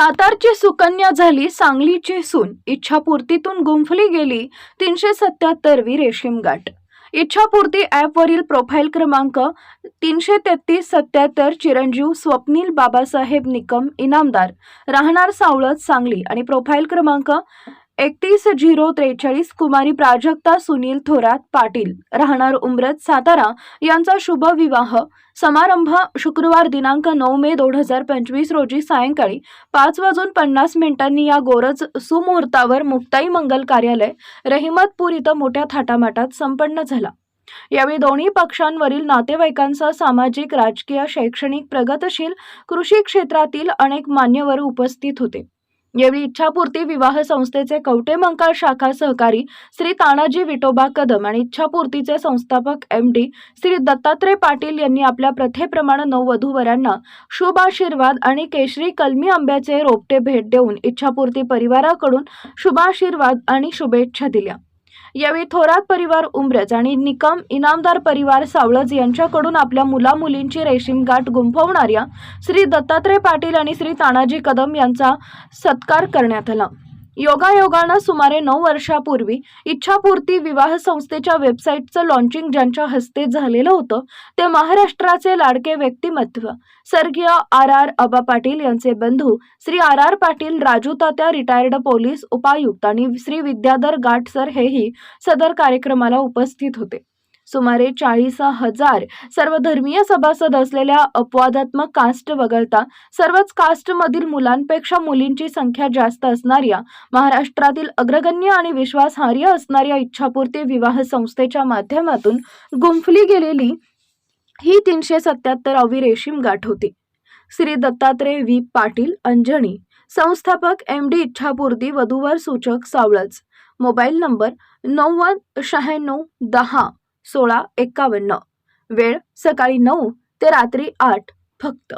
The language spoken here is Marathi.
सातारची सुकन्या झाली सांगलीची सून. इच्छापूर्तीतून गुंफली गेली तीनशे सत्याहत्तरवी रेशीम गाठ. इच्छापूर्ती ॲपवरील प्रोफाईल क्रमांक तीनशे तेहतीस सत्याहत्तर चिरंजीव स्वप्नील बाबासाहेब निकम इनामदार. राहणार सावळत सांगली आणि प्रोफाईल क्रमांक एकतीस झिरो त्रेचाळीस कुमारी प्राजक्ता सुनील थोरात पाटील. राहणार उमरत सातारा यांचा शुभ विवाह. समारंभ शुक्रवार दिनांक नऊ मे दोन हजार पंचवीस रोजी सायंकाळी पाच वाजून पन्नास मिनिटांनी या गोरज सुमुहूर्तावर मुक्ताई मंगल कार्यालय रहिमतपूर इथं मोठ्या थाटामाटात संपन्न झाला. यावेळी दोन्ही पक्षांवरील नातेवाईकांसह सामाजिक राजकीय शैक्षणिक प्रगतशील कृषी क्षेत्रातील अनेक मान्यवर उपस्थित होते. यावेळी इच्छापूर्ती विवाह संस्थेचे कवटेमंकाळ शाखा सहकारी श्री तानाजी विटोबा कदम आणि इच्छापूर्तीचे संस्थापक एम डी श्री दत्तात्रय पाटील यांनी आपल्या प्रथेप्रमाणे नववधूवरांना शुभ आशीर्वाद आणि केशरी कलमी आंब्याचे रोपटे भेट देऊन इच्छापूर्ती परिवाराकडून शुभाशीर्वाद आणि शुभेच्छा दिल्या. यावेळी थोरात परिवार उमरज आणि निकम इनामदार परिवार सावळज यांच्याकडून आपल्या मुला मुलींची रेशीम गाठ गुंफवणाऱ्या श्री दत्तात्रय पाटील आणि श्री तानाजी कदम यांचा सत्कार करण्यात आला. योगायोगानं सुमारे नऊ वर्षापूर्वी इच्छापूर्ती विवाह संस्थेच्या वेबसाईटचं लॉन्चिंग ज्यांच्या हस्ते झालेलं होतं ते महाराष्ट्राचे लाडके व्यक्तिमत्व. स्वर्गीय आर आर अबा पाटील यांचे बंधू Shri R R Patil Raju Tatya retired police उपायुक्त आणि श्री विद्याधर गाठसर हेही सदर कार्यक्रमाला उपस्थित होते. सुमारे चाळीस हजार सर्वधर्मीय सभासद असलेल्या अपवादात्मक कास्ट वगळता सर्वच कास्टमधील मुलांपेक्षा मुलींची संख्या जास्त असणाऱ्या महाराष्ट्रातील अग्रगण्य आणि विश्वासार्ह असणाऱ्या इच्छापूर्ती विवाह संस्थेच्या माध्यमातून गुंफली गेलेली ही तीनशे सत्याहत्तरावी रेशीम गाठ होती. श्री दत्तात्रय व्ही. पाटील अंजणी संस्थापक एम. डी. इच्छापूर्ती वधूवर सूचक सावळच. मोबाईल नंबर नव्वद शहाण्णव दहा. सोळा एक्कावन्न वेळ सकाळी नऊ ते रात्री आठ फक्त.